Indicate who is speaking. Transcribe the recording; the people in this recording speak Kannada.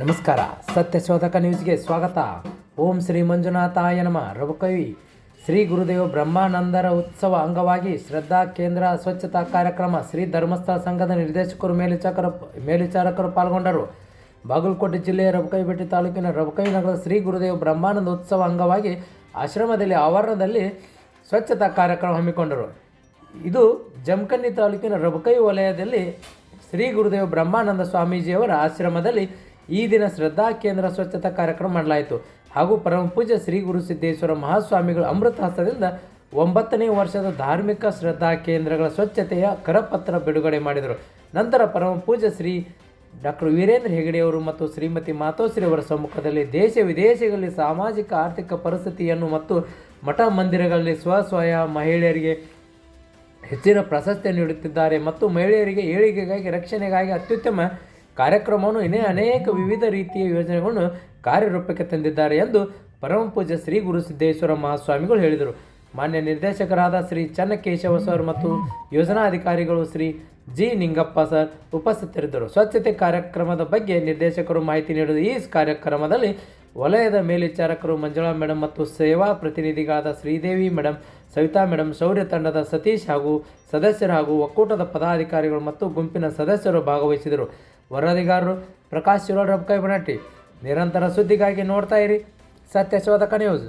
Speaker 1: ನಮಸ್ಕಾರ. ಸತ್ಯಶೋಧಕ ನ್ಯೂಸ್ಗೆ ಸ್ವಾಗತ. ಓಂ ಶ್ರೀ ಮಂಜುನಾಥಾಯ ನಮ. ರಘುಕವಿ ಶ್ರೀ ಗುರುದೇವ ಬ್ರಹ್ಮಾನಂದರ ಉತ್ಸವ ಅಂಗವಾಗಿ ಶ್ರದ್ಧಾ ಕೇಂದ್ರ ಸ್ವಚ್ಛತಾ ಕಾರ್ಯಕ್ರಮ ಶ್ರೀ ಧರ್ಮಸ್ಥಳ ಸಂಘದ ನಿರ್ದೇಶಕರು, ಮೇಲ್ವಿಚಾರಕರು ಮೇಲ್ವಿಚಾರಕರು ಪಾಲ್ಗೊಂಡರು. ಬಾಗಲಕೋಟೆ ಜಿಲ್ಲೆಯ ರಬಕೈಬೆಟ್ಟಿ ತಾಲೂಕಿನ ರಬಕವಿ ನಗರದ ಶ್ರೀ ಗುರುದೇವ ಬ್ರಹ್ಮಾನಂದ ಉತ್ಸವ ಅಂಗವಾಗಿ ಆಶ್ರಮದಲ್ಲಿ ಆವರಣದಲ್ಲಿ ಸ್ವಚ್ಛತಾ ಕಾರ್ಯಕ್ರಮ ಹಮ್ಮಿಕೊಂಡರು. ಇದು ಜಮಖಂಡಿ ತಾಲೂಕಿನ ರಬಕೈ ವಲಯದಲ್ಲಿ ಶ್ರೀ ಗುರುದೇವ ಬ್ರಹ್ಮಾನಂದ ಸ್ವಾಮೀಜಿಯವರ ಆಶ್ರಮದಲ್ಲಿ ಈ ದಿನ ಶ್ರದ್ಧಾ ಕೇಂದ್ರ ಸ್ವಚ್ಛತಾ ಕಾರ್ಯಕ್ರಮ ಮಾಡಲಾಯಿತು. ಹಾಗೂ ಪರಮ ಪೂಜ್ಯ ಶ್ರೀ ಗುರು ಸಿದ್ದೇಶ್ವರ ಮಹಾಸ್ವಾಮಿಗಳು ಅಮೃತ ಹಸ್ತದಿಂದ ಒಂಬತ್ತನೇ ವರ್ಷದ ಧಾರ್ಮಿಕ ಶ್ರದ್ಧಾ ಕೇಂದ್ರಗಳ ಸ್ವಚ್ಛತೆಯ ಕರಪತ್ರ ಬಿಡುಗಡೆ ಮಾಡಿದರು. ನಂತರ ಪರಮ ಪೂಜ್ಯ ಶ್ರೀ ಡಾಕ್ಟರ್ ವೀರೇಂದ್ರ ಹೆಗಡೆಯವರು ಮತ್ತು ಶ್ರೀಮತಿ ಮಾತೋಶ್ರೀ ಅವರ ಸಮ್ಮುಖದಲ್ಲಿ ದೇಶ ವಿದೇಶಗಳಲ್ಲಿ ಸಾಮಾಜಿಕ, ಆರ್ಥಿಕ ಪರಿಸ್ಥಿತಿಯನ್ನು ಮತ್ತು ಮಠ ಮಂದಿರಗಳಲ್ಲಿ ಸ್ವಸ್ವಯ ಮಹಿಳೆಯರಿಗೆ ಹೆಚ್ಚಿನ ಪ್ರಶಸ್ತಿ ನೀಡುತ್ತಿದ್ದಾರೆ ಮತ್ತು ಮಹಿಳೆಯರಿಗೆ ಏಳಿಗೆಗಾಗಿ, ರಕ್ಷಣೆಗಾಗಿ ಅತ್ಯುತ್ತಮ ಕಾರ್ಯಕ್ರಮವನ್ನು ಇನ್ನೇ ಅನೇಕ ವಿವಿಧ ರೀತಿಯ ಯೋಜನೆಗಳನ್ನು ಕಾರ್ಯರೂಪಕ್ಕೆ ತಂದಿದ್ದಾರೆ ಎಂದು ಪರಮ ಪೂಜ್ಯ ಶ್ರೀ ಗುರು ಸಿದ್ದೇಶ್ವರ ಮಹಾಸ್ವಾಮಿಗಳು ಹೇಳಿದರು. ಮಾನ್ಯ ನಿರ್ದೇಶಕರಾದ ಶ್ರೀ ಚನ್ನಕೇಶವ ಸರ್ ಮತ್ತು ಯೋಜನಾಧಿಕಾರಿಗಳು ಶ್ರೀ ಜಿ ನಿಂಗಪ್ಪ ಸರ್ ಉಪಸ್ಥಿತರಿದ್ದರು. ಸ್ವಚ್ಛತೆ ಕಾರ್ಯಕ್ರಮದ ಬಗ್ಗೆ ನಿರ್ದೇಶಕರು ಮಾಹಿತಿ ನೀಡಿದ ಈ ಕಾರ್ಯಕ್ರಮದಲ್ಲಿ ವಲಯದ ಮೇಲ್ವಿಚಾರಕರು ಮಂಜುಳಾ ಮೇಡಮ್ ಮತ್ತು ಸೇವಾ ಪ್ರತಿನಿಧಿಗಳಾದ ಶ್ರೀದೇವಿ ಮೇಡಮ್ ಸವಿತಾ ಮೇಡಮ್ ಶೌರ್ಯ ತಂಡದ ಸತೀಶ್ ಹಾಗೂ ಸದಸ್ಯರು ಹಾಗೂ ಒಕ್ಕೂಟದ ಪದಾಧಿಕಾರಿಗಳು ಮತ್ತು ಗುಂಪಿನ ಸದಸ್ಯರು ಭಾಗವಹಿಸಿದರು. ವರದಿಗಾರರು ಪ್ರಕಾಶ್ ಶಿರೋಡ್ ಬನಟ್ಟಿ ನಿರಂತರ ಸುದ್ದಿಗಾಗಿ ನೋಡ್ತಾ ಇರಿ. ಸತ್ಯಶೋಧಕ ನ್ಯೂಸ್.